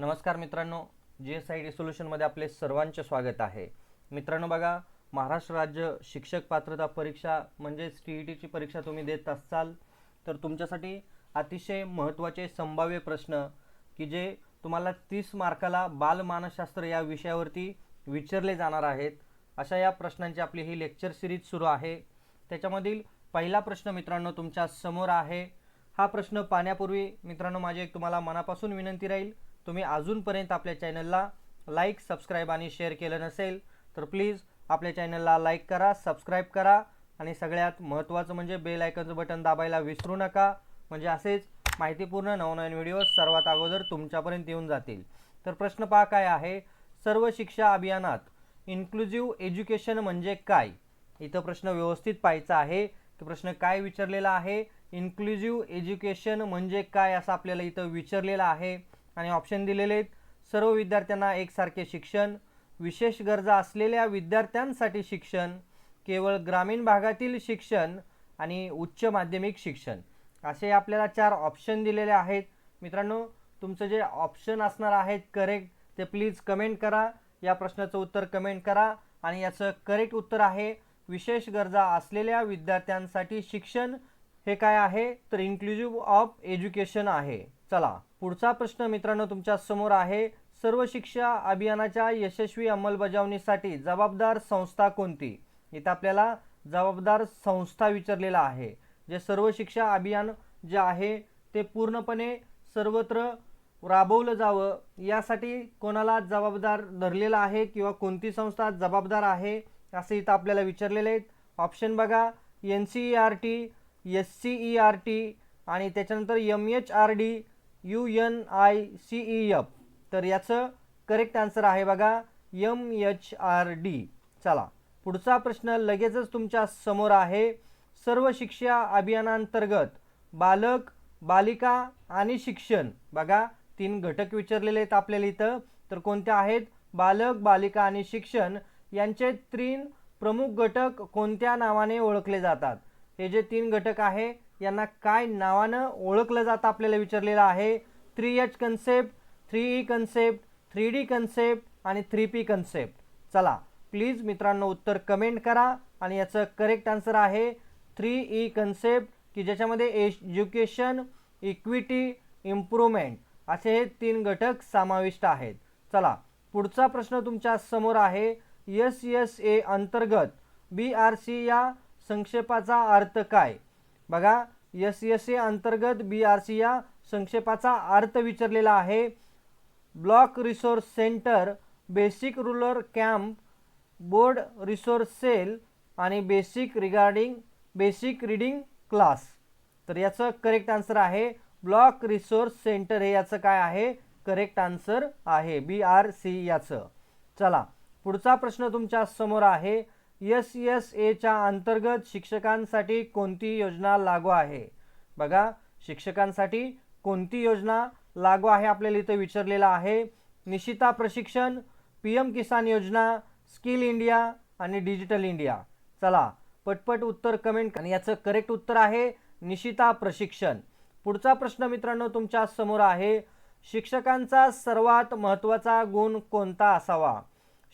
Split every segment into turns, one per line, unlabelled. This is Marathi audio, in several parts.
नमस्कार मित्रांनो जी एस आय डी सोल्युशनमध्ये आपले सर्वांचे स्वागत आहे. मित्रांनो बघा महाराष्ट्र राज्य शिक्षक पात्रता परीक्षा म्हणजेच टी ई टीची परीक्षा तुम्ही देत असाल तर तुमच्यासाठी अतिशय महत्त्वाचे संभाव्य प्रश्न की जे तुम्हाला तीस मार्काला बालमानसशास्त्र या विषयावरती विचारले जाणार आहेत. अशा या प्रश्नांची आपली ही लेक्चर सिरीज सुरू आहे. त्याच्यामधील पहिला प्रश्न मित्रांनो तुमच्यासमोर आहे. हा प्रश्न पाहण्यापूर्वी मित्रांनो माझी एक तुम्हाला मनापासून विनंती राहील तुम्ही अजूनपर्यंत आपल्या चॅनलला लाईक सबस्क्राईब आणि शेअर केलं नसेल तर प्लीज आपल्या चॅनलला लाईक करा सबस्क्राईब करा आणि सगळ्यात महत्त्वाचं म्हणजे बेल आयकनचं बटन दाबायला विसरू नका. म्हणजे असेच माहितीपूर्ण नवनवीन व्हिडिओ सर्वात अगोदर तुमच्यापर्यंत येऊन जातील. तर प्रश्न पहा काय आहे? सर्व शिक्षा अभियानात इन्क्लुझिव्ह एज्युकेशन म्हणजे काय? इथं प्रश्न व्यवस्थित पाहायचा आहे. की प्रश्न काय विचारलेला आहे? इन्क्लुझिव्ह एज्युकेशन म्हणजे काय असं आपल्याला इथं विचारलेलं आहे. आणि ऑप्शन दिलेले आहेत. सर्व विद्यार्थ्यांना एकसारखे शिक्षण विशेष गरजा असलेल्या विद्यार्थ्यांसाठी शिक्षण केवळ ग्रामीण भागातील शिक्षण आणि उच्च माध्यमिक शिक्षण. असे आपल्याला चार ऑप्शन दिलेले आहेत. मित्रांनो तुमचं जे ऑप्शन असणार आहेत करेक्ट ते प्लीज कमेंट करा. या प्रश्नाचं उत्तर कमेंट करा. आणि याचं करेक्ट उत्तर आहे विशेष गरजा असलेल्या विद्यार्थ्यांसाठी शिक्षण हे काय आहे? तर इन्क्लुझिव्ह ऑफ एज्युकेशन आहे. चला पुढचा प्रश्न मित्रांनो तुमच्यासमोर आहे. सर्व शिक्षा अभियानाच्या यशस्वी अंमलबजावणीसाठी जबाबदार संस्था कोणती? इथं आपल्याला जबाबदार संस्था विचारलेला आहे. जे सर्व शिक्षा अभियान जे आहे ते पूर्णपणे सर्वत्र राबवलं जावं यासाठी कोणाला जबाबदार धरलेलं आहे किंवा कोणती संस्था जबाबदार आहे असं इथं आपल्याला विचारलेले आहेत ऑप्शन बघा N C E R T S C E R T आणि त्याच्यानंतर M H R D U N I C E F. तर याचं करेक्ट आन्सर आहे बघा यम एच आर डी. चला पुढचा प्रश्न लगेचच तुमच्यासमोर आहे. सर्व शिक्षा अभियानांतर्गत बालक बालिका आणि शिक्षण बघा तीन घटक विचारलेले आहेत आपल्याला इथं. तर कोणत्या आहेत? बालक बालिका आणि शिक्षण यांचे तीन प्रमुख घटक कोणत्या नावाने ओळखले जातात? हे जे तीन घटक आहे यांना काय नावानं ओळखलं जातं आपल्याला विचारलेलं आहे. Three H concept three E concept three D concept आणि थ्री पी कन्सेप्ट चला प्लीज मित्रांनो उत्तर कमेंट करा आणि याचं करेक्ट आन्सर आहे थ्री ई कन्सेप्ट की ज्याच्यामध्ये एज्युकेशन इक्विटी इम्प्रूव्हमेंट असे हे तीन घटक समाविष्ट आहेत. चला पुढचा प्रश्न तुमच्यासमोर आहे. एस एस ए अंतर्गत बी आर सी या संक्षेपाचा अर्थ काय? बघा एस एस ए अंतर्गत बी आर सी या संक्षेपाचा अर्थ विचारलेला आहे. Block resource centre basic rural camp board resource cell आणि basic regarding basic reading class. तर याचं करेक्ट आन्सर आहे. ब्लॉक रिसोर्स सेंटर हे याचं काय आहे? करेक्ट आन्सर आहे. बी आर सी याचं. चला पुढचा प्रश्न तुमच्यासमोर आहे. एस एस एच्या अंतर्गत शिक्षकांसाठी कोणती योजना लागू आहे? बघा शिक्षकांसाठी कोणती योजना लागू आहे आपल्याला इथं विचारलेलं आहे. निशिता प्रशिक्षण P M Kisan Yojana skill India आणि डिजिटल इंडिया. चला पटपट उत्तर कमेंट आणि याचं करेक्ट उत्तर आहे निशिता प्रशिक्षण. पुढचा प्रश्न मित्रांनो तुमच्यासमोर आहे. शिक्षकांचा सर्वात महत्त्वाचा गुण कोणता असावा?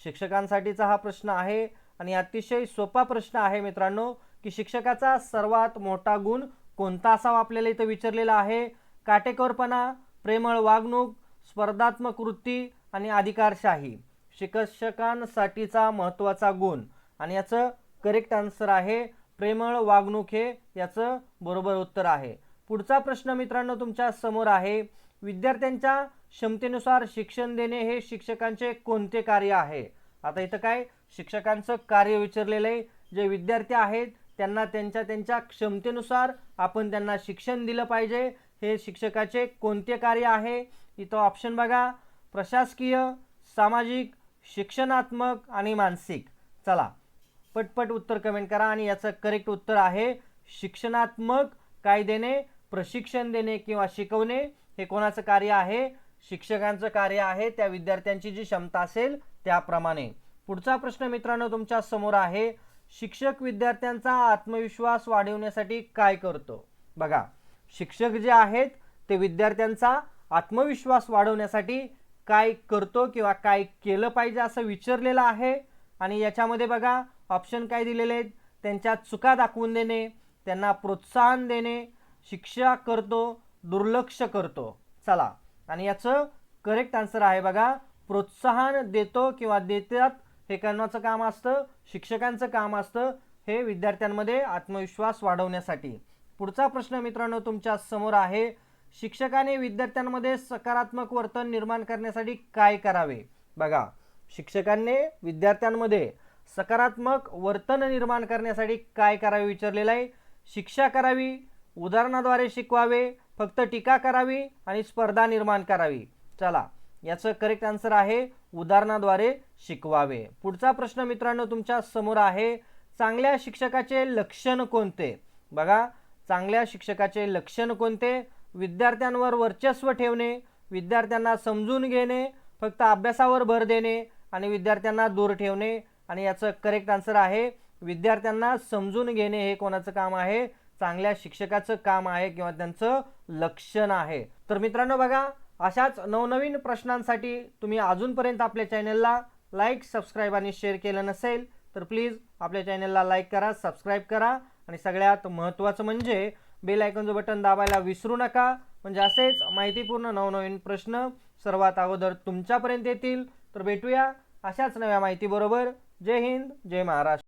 शिक्षकांसाठीचा हा प्रश्न आहे. आणि अतिशय सोपा प्रश्न आहे मित्रांनो की शिक्षकाचा सर्वात मोठा गुण कोणता असावा आपल्याला इथं विचारलेला आहे? काटेकोरपणा प्रेमळ वागणूक स्पर्धात्मक वृत्ती आणि अधिकारशाही. शिक्षकांसाठीचा महत्त्वाचा गुण. आणि याचं करेक्ट आन्सर आहे प्रेमळ वागणूक हे याचं बरोबर उत्तर आहे. पुढचा प्रश्न मित्रांनो तुमच्यासमोर आहे विद्यार्थ्यांच्या क्षमतेनुसार शिक्षण देणे हे शिक्षकांचे कोणते कार्य आहे? आता इथं काय? शिक्षकांचं कार्य विचारलेलं आहे. जे विद्यार्थी आहेत त्यांना त्यांच्या त्यांच्या क्षमतेनुसार आपण त्यांना शिक्षण दिलं पाहिजे. हे शिक्षकाचे कोणते कार्य आहे? इथं ऑप्शन बघा. प्रशासकीय सामाजिक शिक्षणात्मक आणि मानसिक. चला पटपट उत्तर कमेंट करा आणि याचं करेक्ट उत्तर आहे शिक्षणात्मक काय देणे प्रशिक्षण देणे किंवा शिकवणे हे कोणाचं कार्य आहे? शिक्षकांचं कार्य आहे त्या विद्यार्थ्यांची जी क्षमता असेल त्याप्रमाणे. पुढचा प्रश्न मित्रांनो तुमच्यासमोर आहे. शिक्षक विद्यार्थ्यांचा आत्मविश्वास वाढवण्यासाठी काय करतो? बघा शिक्षक जे आहेत ते विद्यार्थ्यांचा आत्मविश्वास वाढवण्यासाठी काय करतो किंवा काय केलं पाहिजे असं विचारलेलं आहे. आणि याच्यामध्ये बघा ऑप्शन काय दिलेले आहेत? त्यांच्या चुका दाखवून देणे त्यांना प्रोत्साहन देणे शिक्षा करतो दुर्लक्ष करतो. चला आणि याचं करेक्ट आन्सर आहे बघा प्रोत्साहन देतो किंवा देतात हे करण्याचं काम असतं शिक्षकांचं काम असतं हे विद्यार्थ्यांमध्ये आत्मविश्वास वाढवण्यासाठी. पुढचा प्रश्न मित्रांनो तुमच्यासमोर आहे शिक्षकाने विद्यार्थ्यांमध्ये सकारात्मक वर्तन निर्माण करण्यासाठी काय करावे? बघा शिक्षकांनी विद्यार्थ्यांमध्ये सकारात्मक वर्तन निर्माण करण्यासाठी काय करावे विचारलेलं आहे? शिक्षा करावी उदाहरणाद्वारे शिकवावे फक्त टीका करावी आणि स्पर्धा निर्माण करावी. चला याचं करेक्ट आन्सर आहे उदाहरणाद्वारे शिकवावे. पुढचा प्रश्न मित्रांनो तुमच्यासमोर आहे चांगल्या शिक्षकाचे लक्षण कोणते? बघा चांगल्या शिक्षकाचे लक्षण कोणते? विद्यार्थ्यांवर वर्चस्व ठेवणे विद्यार्थ्यांना समजून घेणे फक्त अभ्यासावर भर देणे आणि विद्यार्थ्यांना दूर ठेवणे. आणि याचं करेक्ट आन्सर आहे विद्यार्थ्यांना समजून घेणे हे कोणाचं काम आहे? चांगल्या शिक्षकाचं काम आहे किंवा त्यांचं लक्षण आहे. तर मित्रांनो बघा अशाच नवनवीन प्रश्नांसाठी तुम्ही अजूनपर्यंत आपल्या चॅनलला लाईक सबस्क्राईब आणि शेअर केलं नसेल तर प्लीज आपल्या चॅनलला लाईक करा सबस्क्राईब करा. आणि सगळ्यात महत्त्वाचं म्हणजे बेल आयकॉनचं बटन दाबायला विसरू नका. म्हणजे असेच माहितीपूर्ण नवनवीन प्रश्न सर्वात अगोदर तुमच्यापर्यंत येतील. तर भेटूया अशाच नव्या माहितीबरोबर. जय हिंद जय महाराष्ट्र.